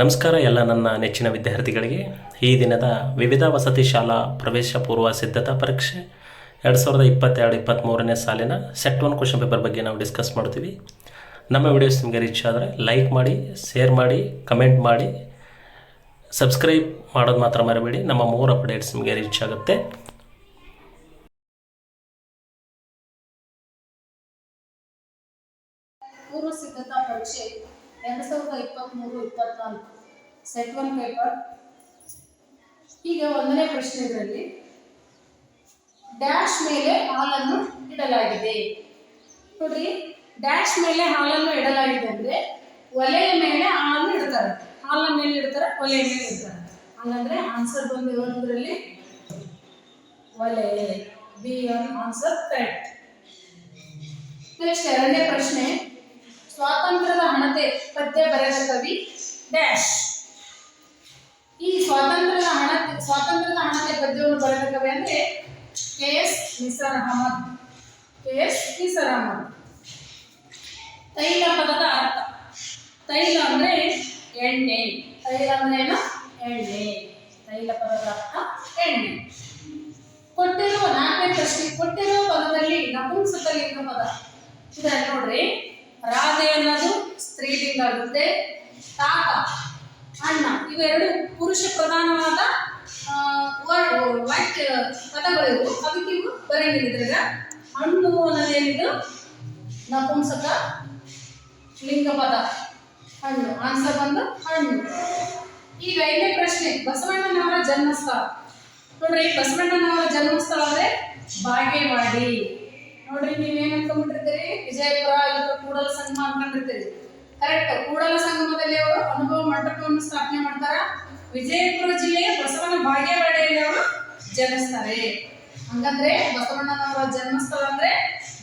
ನಮಸ್ಕಾರ ಎಲ್ಲ ನನ್ನ ನೆಚ್ಚಿನ ವಿದ್ಯಾರ್ಥಿಗಳಿಗೆ. ಈ ದಿನದ ವಿವಿಧ ವಸತಿ ಶಾಲಾ ಪ್ರವೇಶ ಪೂರ್ವ ಸಿದ್ಧತಾ ಪರೀಕ್ಷೆ ಎರಡು ಸಾವಿರದ ಇಪ್ಪತ್ತೆರಡು ಇಪ್ಪತ್ತ್ಮೂರನೇ ಸಾಲಿನ ಸೆಟ್ ಒನ್ ಕ್ವಶನ್ ಪೇಪರ್ ಬಗ್ಗೆ ನಾವು ಡಿಸ್ಕಸ್ ಮಾಡ್ತೀವಿ. ನಮ್ಮ ವಿಡಿಯೋಸ್ ನಿಮಗೆ ರೀಚ್ ಆದರೆ ಲೈಕ್ ಮಾಡಿ, ಶೇರ್ ಮಾಡಿ, ಕಮೆಂಟ್ ಮಾಡಿ. ಸಬ್ಸ್ಕ್ರೈಬ್ ಮಾಡೋದು ಮಾತ್ರ ಮರಬೇಡಿ, ನಮ್ಮ ಮೂರು ಅಪ್ಡೇಟ್ಸ್ ನಿಮಗೆ ರೀಚ್ ಆಗುತ್ತೆ. ಪೂರ್ವ ಸಿದ್ಧತಾ ಪರೀಕ್ಷೆ ಎರಡು ಸಾವಿರದ ಇಪ್ಪತ್ತ್ಮೂರು ಇಪ್ಪತ್ನಾಲ್ಕು. ಸೆಟ್ ಒನ್ ಪೇಪರ್ ಈಗ ಒಂದನೇ ಪ್ರಶ್ನೆಗಳಲ್ಲಿ ಡ್ಯಾಶ್ ಮೇಲೆ ಹಾಲನ್ನು ಇಡಲಾಗಿದೆ. ನೋಡ್ರಿ ಡ್ಯಾಶ್ ಮೇಲೆ ಹಾಲನ್ನು ಇಡಲಾಗಿದೆ ಅಂದ್ರೆ ಒಲೆಯ ಮೇಲೆ ಹಾಲನ್ನು ಇಡ್ತಾರೆ. ಹಾಲನ್ನು ಮೇಲೆ ಇಡ್ತಾರೆ, ಒಲೆಯ ಮೇಲೆ ಇಡ್ತಾರೆ. ಹಂಗಂದ್ರೆ ಆನ್ಸರ್ ಬಂದು ಒಂದರಲ್ಲಿ ಒಲೆ B on answer correct next ಎರಡನೇ ಪ್ರಶ್ನೆ. ಸ್ವಾತಂತ್ರ್ಯದ ಹಣತೆ ಪದ್ಯ ಬರೆದ ಕವಿ ಡ್ಯಾಶ್. ಈ ಸ್ವಾತಂತ್ರ್ಯದ ಹಣತೆ ಸ್ವಾತಂತ್ರ್ಯದ ಹಣತೆ ಪದ್ಯವನ್ನು ಬರೆದ ಕವಿ ಅಂದ್ರೆ K S Nisar Ahmad K S Nisar Ahmad ತೈಲ ಪದದ ಅರ್ಥ. ತೈಲ ಅಂದ್ರೆ ಎಣ್ಣೆ. ತೈಲ ಅಂದ್ರೆ ಏನು? ಎಣ್ಣೆ. ತೈಲ ಪದದ ಅರ್ಥ ಎಣ್ಣೆ. ಕೊಟ್ಟಿರುವ ನಾಲ್ಕನೇ ಪ್ರಶ್ನೆ, ಕೊಟ್ಟಿರುವ ಪದದಲ್ಲಿ ನಪುಂಸಕಲಿಂಗ ಪದ. ಇದ ನೋಡ್ರಿ. ರಾಧೆ ಅನ್ನೋದು ಸ್ತ್ರೀಲಿಂಗ ಆಗುತ್ತೆ. ತಾತ, ಅಣ್ಣ, ಇವೆರಡು ಪುರುಷ ಪ್ರಧಾನವಾದ ವಾಕ್ಯ ಪದಗಳಿವು. ಅದಕ್ಕೆ ಇವು ಬರಂಗಿಲ್ಲ ಇದ್ರಾಗ ಹಣ್ಣು ಅನ್ನೋದೇನಿದು ನಪುಂಸಕ ಲಿಂಗ ಪದ. ಹಣ್ಣು ಆನ್ಸರ್ ಬಂದು ಹಣ್ಣು. ಈಗ ಐದನೇ ಪ್ರಶ್ನೆ, ಬಸವಣ್ಣನವರ ಜನ್ಮಸ್ಥಳ. ನೋಡ್ರಿ, ಬಸವಣ್ಣನವರ ಜನ್ಮಸ್ಥಳ ಅಂದ್ರೆ ಬಾಗೇವಾಡಿ. ನೋಡ್ರಿ ನೀವೇನ್ ಅನ್ಕೊಂಡ್ಬಿಟ್ಟಿರ್ತೀರಿ? ವಿಜಯಪುರ ಇಲ್ಲ ಕೂಡಲ ಸಂಗಮ ಅನ್ಕೊಂಡಿರ್ತೀರಿ. ಕರೆಕ್ಟ್ ಕೂಡಲ ಸಂಗಮದಲ್ಲಿ ಅವರು ಅನುಭವ ಮಂಟಪವನ್ನು ಸ್ಥಾಪನೆ ಮಾಡ್ತಾರ? ವಿಜಯಪುರ ಜಿಲ್ಲೆಯ ಬಸವನ ಬಾಗೇವಾಡಿಯಲ್ಲಿ ಅವರು ಜನಿಸ್ತಾರೆ. ಹಂಗಂದ್ರೆ ಬಸವಣ್ಣನವರ ಜನ್ಮಸ್ಥಳ ಅಂದ್ರೆ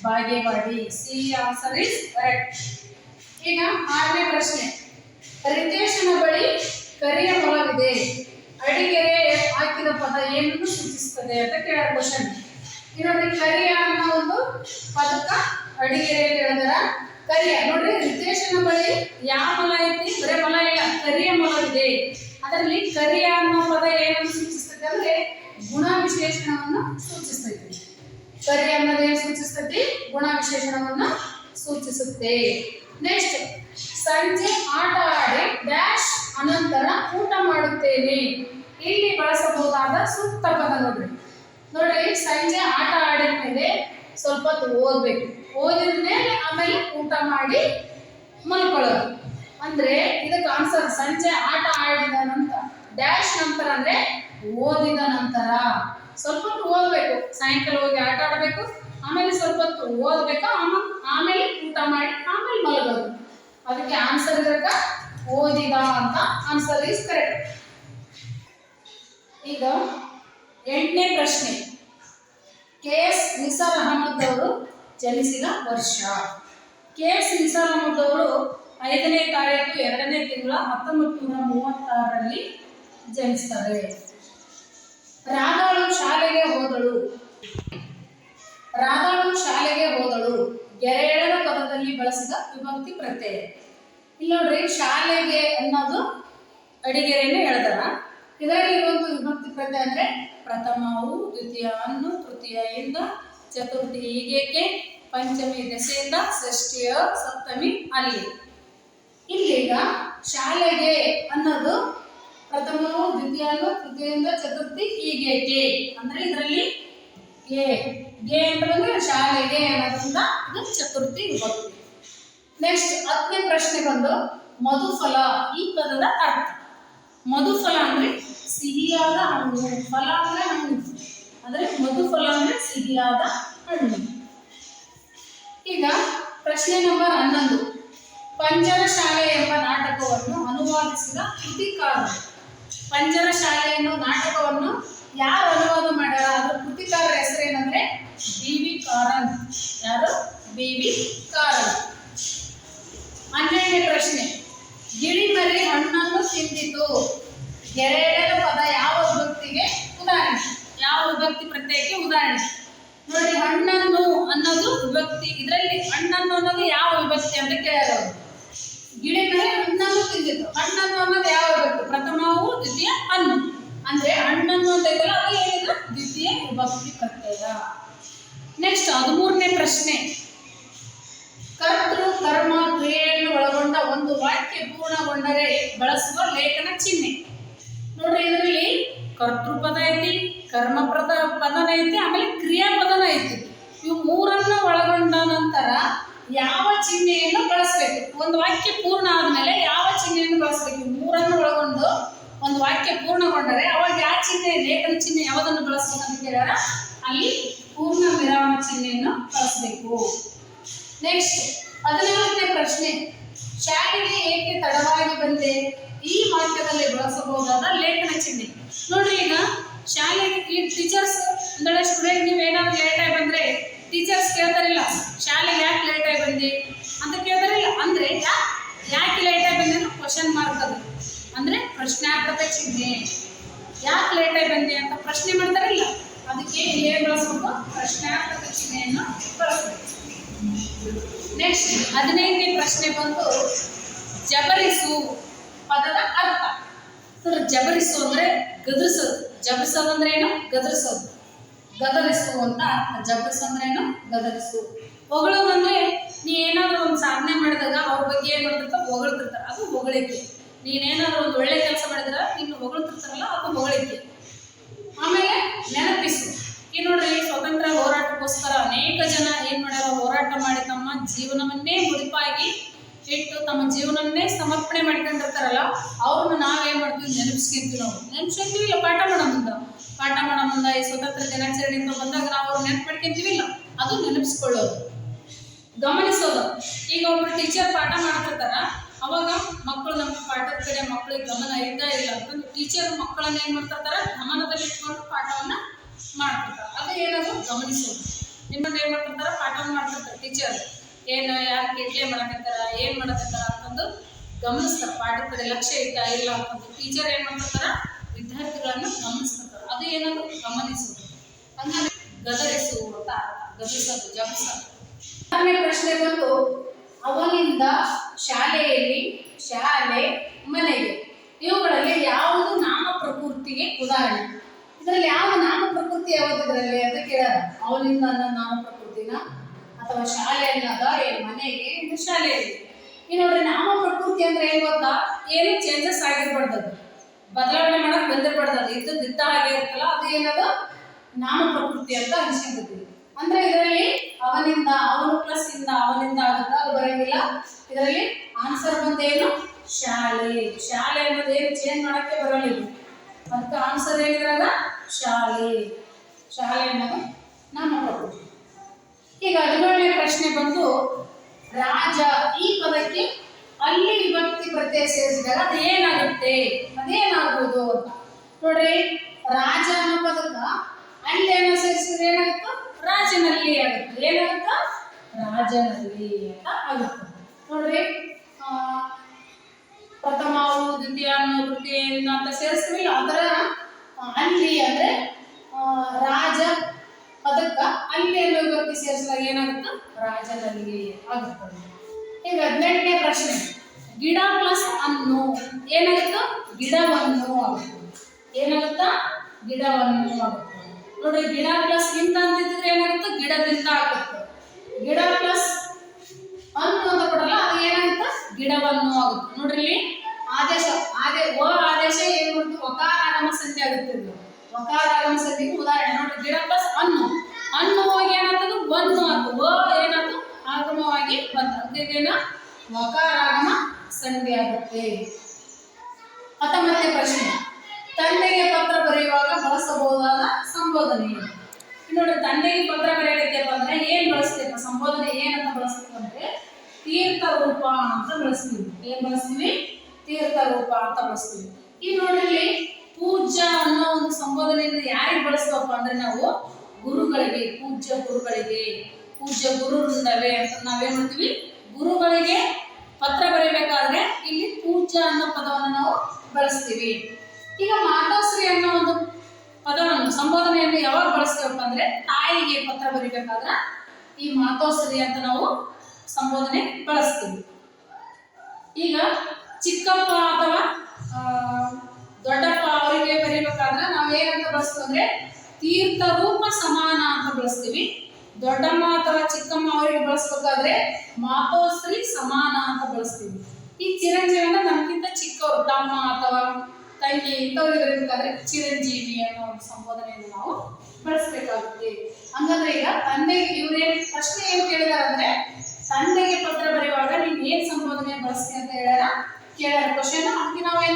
Bagewadi. C answer is correct ಈಗ ಆರನೇ ಪ್ರಶ್ನೆ. ರಿತೇಶನ ಬಳಿ ಕರಿಯ ಮೊಲವಿದೆ ಅಡಿಗೆರೆ ಹಾಕಿದ ಪದ ಏನನ್ನು ಸೂಚಿಸುತ್ತದೆ ಅಂತ ಕೇಳ ಕ್ವಶನ್. ಇನ್ನೊಂದು ಕರಿಯ ಅನ್ನೋ ಒಂದು ಪದಕ ಅಡಿಗೆರೆ ಹೇಳಿದಾರ. ಕರಿಯ ನೋಡ್ರಿ, ನಿರ್ದೇಶನ ಬಳಿ ಯಾವ ಮಲ ಐತಿ? ಬರೇ ಮಲ ಇಲ್ಲ, ಕರಿಯ ಮೊಲವಿದೆ ಅದರಲ್ಲಿ ಕರಿಯ ಅನ್ನೋ ಪದ ಏನನ್ನು ಸೂಚಿಸ್ತದೆ ಅಂದ್ರೆ ಗುಣ ವಿಶೇಷಣವನ್ನು ಸೂಚಿಸ್ತೈತಿ. ಕರಿ ಅನ್ನೋದೇ ಸೂಚಿಸ್ತೈತಿ? ಗುಣ ವಿಶೇಷಣವನ್ನು ಸೂಚಿಸುತ್ತೆ. ನೆಕ್ಸ್ಟ್ ಸಂಜೆ ಆಟ ಆಡಿ ಡ್ಯಾಶ್ ಅನಂತರ ಊಟ ಮಾಡುತ್ತೇನೆ. ಇಲ್ಲಿ ಬಳಸಬಹುದಾದ ಸೂಕ್ತ ಪದ ನೋಡ್ರಿ. ನೋಡ್ರಿ, ಸಂಜೆ ಆಟ ಆಡಿದ ಮೇಲೆ ಸ್ವಲ್ಪ ಹೊತ್ತು ಓದ್ಬೇಕು. ಓದಿದ ಮೇಲೆ ಆಮೇಲೆ ಊಟ ಮಾಡಿ ಮಲ್ಕೊಳ್ಳೋದು. ಅಂದ್ರೆ ಇದಕ್ಕೆ ಆನ್ಸರ್ ಸಂಜೆ ಆಟ ಆಡಿದ ನಂತರ ಡ್ಯಾಶ್ ನಂತರ ಅಂದ್ರೆ ಓದಿದ ನಂತರ. ಸ್ವಲ್ಪ ಹೊತ್ತು ಓದ್ಬೇಕು. ಸಾಯಂಕಾಲ ಹೋಗಿ ಆಟ ಆಡಬೇಕು. ಆಮೇಲೆ ಸ್ವಲ್ಪ ಹೊತ್ತು ಓದ್ಬೇಕು. ಆಮೇಲೆ ಆಮೇಲೆ ಊಟ ಮಾಡಿ ಆಮೇಲೆ ಮಲಗೋದು. ಅದಕ್ಕೆ ಆನ್ಸರ್ ಇದ್ರಾಗ ಓದಿದ ಅಂತ ಆನ್ಸರ್ ಈಸ್ ಕರೆಕ್ಟ್ ಈಗ ಎಂಟನೇ ಪ್ರಶ್ನೆ. ಕೆ ಎಸ್ ನಿಸಾರ್ ಅಹಮದ್ ಅವರು ಜನಿಸಿದ ವರ್ಷ. ಕೆ ಎಸ್ ನಿಸಾರ್ ಅಹಮದ್ ಅವರು ಐದನೇ ತಾರೀಕು ಎರಡನೇ ತಿಂಗಳ ಹತ್ತೊಂಬತ್ತು ನೂರ ಮೂವತ್ತಾರರಲ್ಲಿ ಜನಿಸ್ತಾರೆ ರಾಧಾಳು ಶಾಲೆಗೆ ಹೋದಳು. ರಾಧಾಳು ಶಾಲೆಗೆ ಹೋದಳು. ಗೆರೆಯಳರ ಪದದಲ್ಲಿ ಬಳಸಿದ ವಿಭಕ್ತಿ ಪ್ರತ್ಯಯ. ಇಲ್ಲಿ ನೋಡ್ರಿ ಶಾಲೆಗೆ ಅನ್ನೋದು ಅಡಿಗೆರೆಯನ್ನು ಹೇಳ್ತಾರ ಇದರಲ್ಲಿ ಇರುವಂತ ವಿಭಕ್ತಿ ಪ್ರತ್ಯಯ ಅಂದ್ರೆ ಪ್ರಥಮವು ದ್ವಿತೀಯ ಅನ್ನು ತೃತೀಯಿಂದ ಚತುರ್ಥಿ ಹೀಗೇಕೆ ಪಂಚಮಿ ದಶೆಯಿಂದ, ಷಷ್ಠಿಯ ಸಪ್ತಮಿ ಅಲ್ಲಿ. ಇಲ್ಲೀಗ ಶಾಲೆಗೆ ಅನ್ನೋದು ಪ್ರಥಮವು, ದ್ವಿತೀಯನು ತೃತೀಯಿಂದ ಚತುರ್ಥಿ ಹೀಗೇಕೆ ಅಂದ್ರೆ ಇದರಲ್ಲಿ ಗೆ ಗೆ ಅಂತಂದ್ರೆ ಶಾಲೆಗೆ ಅನ್ನೋದ್ರಿಂದ ಇದು ಚತುರ್ಥಿ ವಿಭಕ್ತಿ. ನೆಕ್ಸ್ಟ್ ಹತ್ತನೇ ಪ್ರಶ್ನೆ ಬಂದು ಮಧುಫಲ ಈ ಪದದ ಅರ್ಥ. ಮಧುಫಲ ಅಂದ್ರೆ ಸಿಹಿಯಾದ ಹಣ್ಣು, ಫಲ ಅಂದ್ರೆ ಹಣ್ಣು. ಅಂದ್ರೆ ಮಧುಫಲ ಅಂದ್ರೆ ಸಿಹಿಯಾದ ಹಣ್ಣು. ಈಗ ಪ್ರಶ್ನೆ ನಂಬರ್ ಹನ್ನೊಂದು. ಪಂಜರ ಶಾಲೆ ಎಂಬ ನಾಟಕವನ್ನು ಅನುವಾದಿಸಿದ ಕೃತಿಕಾರರು ಪಂಜರ ಶಾಲೆ ಎನ್ನುವ ನಾಟಕವನ್ನು ಯಾರು ಅನುವಾದ ಮಾಡ್ಯಾರ? ಅದರ ಕೃತಿಕಾರರ ಹೆಸರೇನಂದ್ರೆ ಬಿ ವಿ ಕಾರನ್. ಯಾರು? B V Karanth. ಹನ್ನೆರಡನೇ ಪ್ರಶ್ನೆ. ಗಿಳಿಮರಿ ಹಣ್ಣನ್ನು ತಿಂದಿತು. ಎರಡೆರಡು ಪದ ಯಾವ ವಿಭಕ್ತಿಗೆ ಉದಾಹರಣೆ? ಯಾವ ವಿಭಕ್ತಿ ಪ್ರತ್ಯಯಕ್ಕೆ ಉದಾಹರಣೆ? ನೋಡಿ ಹಣ್ಣನ್ನು ಅನ್ನೋದು ವಿಭಕ್ತಿ ಇದರಲ್ಲಿ ಹಣ್ಣನ್ನು ಅನ್ನೋದು ಯಾವ ವಿಭಕ್ತಿ ಅಂತ ಕೇಳೋದು. ಗಿಳಿ ಮೇಲೆ ಹಣ್ಣನ್ನು ತಿಂದಿತ್ತು ಹಣ್ಣನ್ನು ಅನ್ನೋದು ಯಾವ ವಿಭಕ್ತಿ ಪ್ರಥಮವು ದ್ವಿತೀಯ ಹಣ್ಣು. ಅಂದ್ರೆ ಹಣ್ಣನ್ನು ಅಂತ ಇದೆಯಲ್ಲ ಅದು ಏನಿದು? ದ್ವಿತೀಯ ವಿಭಕ್ತಿ ಪ್ರತ್ಯಯ. ನೆಕ್ಸ್ಟ್ ಹದಿಮೂರನೇ ಪ್ರಶ್ನೆ. ಕರ್ತೃ ಕರ್ಮ ಕ್ರಿಯೆಯನ್ನು ಒಳಗೊಂಡ ಒಂದು ವಾಕ್ಯ ಪೂರ್ಣಗೊಂಡರೆ ಬಳಸುವ ಲೇಖನ ಚಿಹ್ನೆ. ನೋಡ್ರಿ, ಇದರಲ್ಲಿ ಕರ್ತೃಪದ ಐತಿ ಕರ್ಮಪದ ಪದನ ಐತಿ, ಆಮೇಲೆ ಕ್ರಿಯಾಪದನ ಐತಿ. ಇವು ಮೂರನ್ನು ಒಳಗೊಂಡ ನಂತರ ಯಾವ ಚಿಹ್ನೆಯನ್ನು ಬಳಸಬೇಕು? ಒಂದು ವಾಕ್ಯ ಪೂರ್ಣ ಆದಮೇಲೆ ಯಾವ ಚಿಹ್ನೆಯನ್ನು ಬಳಸಬೇಕು? ಮೂರನ್ನು ಒಳಗೊಂಡು ಒಂದು ವಾಕ್ಯ ಪೂರ್ಣಗೊಂಡರೆ ಅವಾಗ ಯಾವ ಚಿಹ್ನೆ, ಲೇಖನ ಚಿಹ್ನೆ ಯಾವುದನ್ನು ಬಳಸಬೇಕು ಅಂತ ಹೇಳಾರ ಅಲ್ಲಿ ಪೂರ್ಣ ವಿರಾಮ ಚಿಹ್ನೆಯನ್ನು ಬಳಸಬೇಕು. ನೆಕ್ಸ್ಟ್ ಹದಿನಾಲ್ಕನೇ ಪ್ರಶ್ನೆ. ಶಾಲೆಗೆ ಏಕೆ ತಡವಾಗಿ ಬಂದೆ? ಈ ವಾಕ್ಯದಲ್ಲಿ ಬಳಸಬಹುದಾದ ಲೇಖನ ಚಿಹ್ನೆ. ನೋಡ್ರಿ ಈಗ ಶಾಲೆಗೆ ಈ ಟೀಚರ್ಸ್ ಒಂದೊಳ್ಳೆ ಸ್ಟೂಡೆಂಟ್ ನೀವು ಏನಾದ್ರು ಲೇಟಾಗಿ ಬಂದ್ರೆ ಟೀಚರ್ಸ್ ಕೇಳ್ತಾರಿಲ್ಲ ಶಾಲೆಗೆ ಯಾಕೆ ಲೇಟಾಗಿ ಬಂದಿ? ಅಂತ ಕೇಳ್ತಾರಿಲ್ಲ. ಅಂದ್ರೆ ಯಾಕೆ ಯಾಕೆ ಲೇಟಾಗಿ ಬಂದಿ ಅಂದ್ರೆ ಕ್ವಶನ್ ಮಾರ್ಕ್ ಅದು. ಅಂದ್ರೆ ಪ್ರಶ್ನಾರ್ಥಕ ಚಿಹ್ನೆ. ಯಾಕೆ ಲೇಟಾಗಿ ಬಂದೆ ಅಂತ ಪ್ರಶ್ನೆ ಮಾಡ್ತಾರಿಲ್ಲ. ಅದಕ್ಕೆ ಏನು ಬಳಸ್ಬೇಕು? ಪ್ರಶ್ನಾರ್ಥಕ ಚಿಹ್ನೆಯನ್ನು ಬಳಸಬೇಕು. ನೆಕ್ಸ್ಟ್ ಹದಿನೈದನೇ ಪ್ರಶ್ನೆ ಬಂದು ಜಬರಿಸು. ಪದದ ಅರ್ಥ. ಸರ್, ಜಬರಿಸು ಅಂದ್ರೆ ಗದರಿಸೋದು. ಜಬರಿಸೋದು ಅಂದ್ರೆ ಏನು? ಗದರಿಸೋದು. ಗದರಿಸು ಅಂತ ಅರ್ಥ. ಜಬರಿಸು ಅಂದ್ರೆ ಏನು? ಗದರಿಸು. ಹೊಗಳೋದು ಅಂದ್ರೆ ನೀ ಏನಾದ್ರು ಒಂದು ಸಾಧನೆ ಮಾಡಿದಾಗ ಅವ್ರ ಬಗ್ಗೆ ಏನ್ ಮಾಡ್ತಿರ್ತಾರ ಹೊಗಳ್ತಿರ್ತಾರ. ಅದು ಹೊಗಳಿಕೆ. ನೀನೇನಾದ್ರು ಒಂದು ಒಳ್ಳೆ ಕೆಲಸ ಮಾಡಿದ್ರ ನೀನು ಹೊಗಳ್ತಿರ್ತಾರಲ್ಲ, ಅದು ಹೊಗಳಿಕೆ. ಆಮೇಲೆ ನೆನಪಿಸು. ಈ ನೋಡ್ರಿ ಸ್ವತಂತ್ರ ಹೋರಾಟಕ್ಕೋಸ್ಕರ ಅನೇಕ ಜನ ಏನ್ ಮಾಡ್ಯಾರ? ಹೋರಾಟ ಮಾಡಿ ತಮ್ಮ ಜೀವನವನ್ನೇ ಮುಡಿಪಾಗಿ ಇಟ್ಟು ತಮ್ಮ ಜೀವನನ್ನೇ ಸಮರ್ಪಣೆ ಮಾಡ್ಕೊಂಡಿರ್ತಾರಲ್ಲ, ಅವ್ರನ್ನ ನಾವೇನ್ ಮಾಡ್ತೀವಿ? ನೆನಪಿಸ್ಕೊಂತೀವಿ ನಾವು. ನೆನಪಿಸ್ಕೊಂತೀವಿ ಇಲ್ಲ ಪಾಠ ಮಾಡೋ ಮುಂದ ಪಾಠ ಮಾಡೋ ಮುಂದ ಈ ಸ್ವತಂತ್ರ ದಿನಾಚರಣೆ ಅಂತ ಬಂದಾಗ ನಾವು ಅವ್ರು ನೆನಪು ಮಾಡ್ಕೊಂತೀವಿ ಇಲ್ಲ ಅದು ನೆನಪಿಸ್ಕೊಳ್ಳೋದು. ಗಮನಿಸೋದು. ಈಗ ಒಬ್ರು ಟೀಚರ್ ಪಾಠ ಮಾಡ್ತಿರ್ತಾರ, ಅವಾಗ ಮಕ್ಕಳು ನಮ್ಮ ಪಾಠದ ಕಡೆ ಮಕ್ಕಳಿಗೆ ಗಮನ ಇದ್ದ ಇಲ್ಲ ಅಂತಂದು ಟೀಚರ್ ಮಕ್ಕಳನ್ನ ಏನ್ ಮಾಡ್ತಾರ ಗಮನದಲ್ಲಿ ಇಟ್ಕೊಂಡು ಪಾಠವನ್ನ ಮಾಡ್ತಿರ್ತಾರೆ. ಅದು ಏನದು ಗಮನಿಸೋದು. ನಿಮ್ಮನ್ನ ಏನ್ ಮಾಡ್ತಿರ್ತಾರ? ಪಾಠವನ್ನ ಮಾಡ್ತಿರ್ತಾರೆ ಟೀಚರ್ ಏನು, ಯಾರು ಕೆಟ್ಲೆ ಮಾಡಕತ್ತಾರ, ಏನ್ ಮಾಡಕತ್ತಾರ ಅಂತಂದು ಗಮನಿಸ್ತಾರೆ. ಪಾಠ ಕಡೆ ಲಕ್ಷ್ಯ ಇಟ್ಟ ಇಲ್ಲ ಅಂತಂದು ಟೀಚರ್ ಏನ್ ಮಾಡ್ತಾರ ವಿದ್ಯಾರ್ಥಿಗಳನ್ನ ಗಮನಿಸ್ತಾರೆ ಅದು ಏನದು ಗಮನಿಸುವುದು ಹಂಗಾಗಿ ಗದರಿಸು ಅಂತ. ಗದರಿಸೋದು, ಜಪಿಸೋದು. ಆರನೇ ಪ್ರಶ್ನೆ ಬಂದು, ಅವನಿಂದ ಶಾಲೆಯಲ್ಲಿ ಶಾಲೆ ಮನೆಗೆ, ಇವುಗಳಲ್ಲಿ ಯಾವುದು ನಾಮ ಪ್ರಕೃತಿಗೆ ಉದಾಹರಣೆ? ಇದರಲ್ಲಿ ಯಾವ ನಾಮ ಪ್ರಕೃತಿ ಯಾವುದು ಇದರಲ್ಲಿ ಅಂತ ಕೇಳಾರ ಅವನಿಂದ ಅನ್ನೋ ನಾಮ ಪ್ರಕೃತಿನ ಅಥವಾ ಶಾಲೆ ಅನ್ನೋದ ಏನ್? ಮನೆಗೆ ಇದು ಶಾಲೆಯಲ್ಲಿ ಈ ನೋಡ್ರಿ, ನಾಮ ಪ್ರಕೃತಿ ಅಂದ್ರೆ ಏನ್ ಗೊತ್ತಾ? ಏನು ಚೇಂಜಸ್ ಆಗಿರ್ಬಾರ್ದು ಅದು ಬದಲಾವಣೆ ಮಾಡಕ್ ಬಂದಿರ್ಬಾರ್ದು ಅದು ಇದ್ದ ಹಾಗೆ ಇರುತ್ತಲ್ಲ, ಅದು ಏನದು? ನಾಮ ಪ್ರಕೃತಿ ಅಂತ ಅನ್ಸ್ಕೊಂಡಿರ್ತೀವಿ ಅಂದ್ರೆ ಇದರಲ್ಲಿ ಅವನಿಂದ, ಅವನು ಪ್ಲಸ್ ಇಂದ, ಅವನಿಂದ ಆಗುತ್ತ? ಅದು ಬರಂಗಿಲ್ಲ. ಇದರಲ್ಲಿ ಆನ್ಸರ್ ಬಂದೇನು ಶಾಲೆ. ಶಾಲೆ ಅನ್ನೋದು ಏನು ಚೇಂಜ್ ಮಾಡಕ್ಕೆ ಬರೋಲ್ಲ ಇದು ಅದಕ್ಕೆ ಆನ್ಸರ್ ಏನಿದ್ರಲ್ಲ ಶಾಲೆ. ಶಾಲೆ ಅನ್ನೋದು ನಾಮ ಪ್ರಕೃತಿ. ಈಗ ಹದಿನೇಳನೇ ಪ್ರಶ್ನೆ ಬಂದು, ರಾಜ ಈ ಪದಕ್ಕೆ ಅಲ್ಲಿ ವಿಭಕ್ತಿ ಪ್ರತ್ಯಯ ಸೇರಿಸಿದಾಗ ಅದು ಏನಾಗುತ್ತೆ? ಅದೇನಾಗ್ಬೋದು ಅಂತ. ನೋಡ್ರಿ, ರಾಜ ಅನ್ನೋ ಪದಕ ಅಲ್ಲಿ ಏನೋ ಸೇರಿಸಿದ್ರೆ ಏನಾಗುತ್ತೆ? ರಾಜನಲ್ಲಿ ಆಗುತ್ತೆ. ಏನಾಗುತ್ತ? ರಾಜನಲ್ಲಿ ಅಂತ ಆಗುತ್ತೆ. ನೋಡ್ರಿ ಪ್ರಥಮ ದ್ವಿತೀಯ ತೃತೀಯಿಂದ ಅಂತ ಸೇರಿಸ್ತೀವಿ ಆ ಥರ ಅಲ್ಲಿ ಅಂದ್ರೆ ರಾಜ ಪದಕ್ಕ ಅಲ್ಲಿ ಅನ್ನೋ ವಿಭಕ್ತಿ ಸೇರಿಸಿದಾಗ ಏನಾಗುತ್ತ? ರಾಜನಲ್ಲಿಗೆ ಆಗುತ್ತದೆ. ಈಗ ಹದಿನೆಂಟನೇ ಪ್ರಶ್ನೆ. ಗಿಡ ಪ್ಲಸ್ ಅನ್ನು ಏನಾಗುತ್ತ? ಗಿಡವನ್ನು ಆಗುತ್ತೆ ಏನಾಗುತ್ತ? ಗಿಡವನ್ನು ಆಗುತ್ತೆ ನೋಡಿ ಗಿಡ ಪ್ಲಸ್ ಇಂತ ಅಂತಿದ್ರೆ ಏನಾಗುತ್ತೆ? ಗಿಡದಿಂದ ಆಗುತ್ತೆ. ಗಿಡ ಪ್ಲಸ್ ಅನ್ನು ಅಂತ ಕೊಡಲ್ಲ ಅದು ಏನಾಗುತ್ತೆ? ಗಿಡವನ್ನು ಆಗುತ್ತೆ. ನೋಡ್ರಿ ಇಲ್ಲಿ ಆದೇಶ, ಆದೇ ವ ಆದೇಶ ಏನು ಒಕಾರ ವಕಾರ ಆಗಮ ಸಂಧಿ ಆಗುತ್ತೆ ವಕಾರ ಆಗಮ ಸಂಧಿಗೆ ಉದಾಹರಣೆ ನೋಡ್ರಿ ಪ್ಲಸ್ ಅನ್ನು ಅನ್ನು ಹೋಗಿ ಏನಾಗ್ತದೆ? ಒಂದು ಆತು ವ ಆಗಮವಾಗಿ ಬಂತು. ಅದಕ್ಕೇನ ವಕಾರ ಆಗಮ ಸಂಧಿ ಆಗುತ್ತೆ. ಹತ್ತೊಂಬತ್ತನೇ ಪ್ರಶ್ನೆ. ತಂದೆಗೆ ಪತ್ರ ಬರೆಯುವಾಗ ಬಳಸಬಹುದಾದ ಸಂಬೋಧನೆ? ನೋಡಿ ತಂದೆಗೆ ಪತ್ರ ಬರೆಯಲಿದ್ದೆಪ್ಪ ಅಂದ್ರೆ ಏನ್ ಬಳಸ್ತೀವಿ ಸಂಬೋಧನೆ ಏನಂತ ಬಳಸ್ತೇವೆ ಅಂದ್ರೆ ತೀರ್ಥ ರೂಪ ಅಂತ ಬಳಸ್ತೀವಿ. ಏನ್ ಬಳಸ್ತೀವಿ? ತೀರ್ಥ ರೂಪ ಅಂತ ಬಳಸ್ತೀವಿ. ಈ ನೋಡ್ರಿ ಪೂಜ್ಯ ಅನ್ನೋ ಒಂದು ಸಂಬೋಧನೆಯಿಂದ ಯಾರಿಗೆ ಬಳಸ್ತಪ್ಪ ಅಂದ್ರೆ ನಾವು ಗುರುಗಳಿಗೆ, ಪೂಜ್ಯ ಗುರುಗಳಿಗೆ, ಪೂಜ್ಯ ಗುರು ವೃಂದವೇ ಅಂತ ನಾವೇನ್ ಮಾಡ್ತೀವಿ? ಗುರುಗಳಿಗೆ ಪತ್ರ ಬರೀಬೇಕಾದ್ರೆ ಇಲ್ಲಿ ಪೂಜ್ಯ ಅನ್ನೋ ಪದವನ್ನು ನಾವು ಬಳಸ್ತೀವಿ. ಈಗ ಮಾತಾಶ್ರೀ ಅನ್ನೋ ಒಂದು ಪದವನ್ನು, ಸಂಬೋಧನೆಯನ್ನು ಯಾವಾಗ ಬಳಸ್ತೇವಪ್ಪ ಅಂದ್ರೆ ತಾಯಿಗೆ ಪತ್ರ ಬರಿಬೇಕಾದ್ರೆ ಈ ಮಾತೋಶ್ರೀ ಅಂತ ನಾವು ಸಂಬೋಧನೆ ಬಳಸ್ತೀವಿ. ಈಗ ಚಿಕ್ಕಪ್ಪ ಅಥವಾ ದೊಡ್ಡಪ್ಪ ಅವರಿಗೆ ಬರೀಬೇಕಾದ್ರೆ ನಾವು ಏನಂತ ಬಳಸ್ತೀವಿ ಅಂದ್ರೆ ತೀರ್ಥ ರೂಪ ಸಮಾನ ಅಂತ ಬಳಸ್ತೀವಿ. ದೊಡ್ಡಮ್ಮ ಅಥವಾ ಚಿಕ್ಕಮ್ಮ ಅವರಿಗೆ ಬಳಸ್ಬೇಕಾದ್ರೆ ಮಾತೋಶ್ರೀ ಸಮಾನ ಅಂತ ಬಳಸ್ತೀವಿ. ಈ ಚಿರಂಜೀವಿನ ನಮಗಿಂತ ಚಿಕ್ಕವರು, ತಮ್ಮ ಅಥವಾ ತಂಗಿ, ಇಂಥವ್ರಿಗೆ ಇರಬೇಕಾದ್ರೆ ಚಿರಂಜೀವಿ ಅನ್ನೋ ಒಂದು ಸಂಬೋಧನೆಯನ್ನು ನಾವು ಬಳಸ್ಬೇಕಾಗುತ್ತೆ. ಹಂಗಂದ್ರೆ ಈಗ ತಂದೆಗೆ ಇವ್ರೇನ್ ಪ್ರಶ್ನೆ ಏನ್ ಕೇಳಿದಾರೆ ಅಂದ್ರೆ, ತಂದೆಗೆ ಪತ್ರ ಬರೆಯುವಾಗ ನೀವ್ ಏನ್ ಸಂಬೋಧನೆ ಬಳಸ್ತೀನಿ ಅಂತ ಹೇಳ್ಯಾರ? ಕೇಳ್ಯಾರ. ಕ್ವಶನ್ ಅದಕ್ಕೆ ನಾವು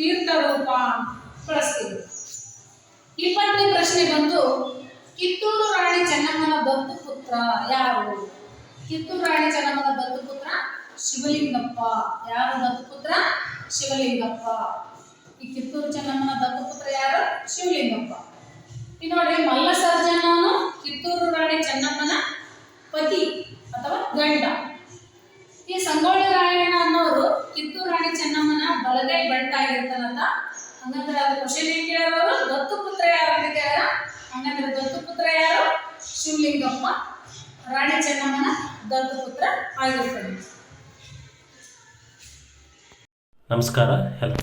ಏನ್ ಮಾಡಬೇಕು ತೀರ್ಥ ರೂಪ ಬಳಸ್ತೀವಿ ಇಪ್ಪತ್ತನೇ ಪ್ರಶ್ನೆ ಬಂದು, ಕಿತ್ತೂರು ರಾಣಿ ಚೆನ್ನಮ್ಮನ ದತ್ತು ಪುತ್ರ ಯಾರು? ಕಿತ್ತೂರು ರಾಣಿ ಚೆನ್ನಮ್ಮನ ದತ್ತು ಪುತ್ರ ಶಿವಲಿಂಗಪ್ಪ. ಯಾರು ದತ್ತು ಪುತ್ರ? ಶಿವಲಿಂಗಪ್ಪ. ಈ ಕಿತ್ತೂರು ಚೆನ್ನಮ್ಮನ ದತ್ತು ಪುತ್ರ ಯಾರು? ಶಿವಲಿಂಗಪ್ಪ. ಈ ನೋಡ್ರಿ ಮಲ್ಲ ಸರ್ಜನವನು ಕಿತ್ತೂರು ರಾಣಿ ಚೆನ್ನಮ್ಮನ ಪತಿ ಅಥವಾ ಗಂಡ. ಈ ಸಂಗೊಳ್ಳಿ ರಾಯಣ್ಣ ಅನ್ನೋರು ಕಿತ್ತೂರು ರಾಣಿ ಚೆನ್ನಮ್ಮನ ಬಲಗೈ ಬಂಟ ಆಗಿರ್ತಾನಂತ. ಹಂಗಂದ್ರೆ ಅದು ಕ್ವಶನ್ ಏನ್ ಕೇಳೋರು ದತ್ತು ಪುತ್ರ ಯಾರು ಅಂತ ಕೇಳ ಹಂಗಂದ್ರೆ ದತ್ತು ಪುತ್ರ ಯಾರು? ಶಿವಲಿಂಗಪ್ಪ. ರಾಣಿ ಚೆನ್ನಮ್ಮನ ದತ್ತು ಪುತ್ರ ಆಗಿರ್ತಾನೆ. ನಮಸ್ಕಾರ ಎಲ್ಲ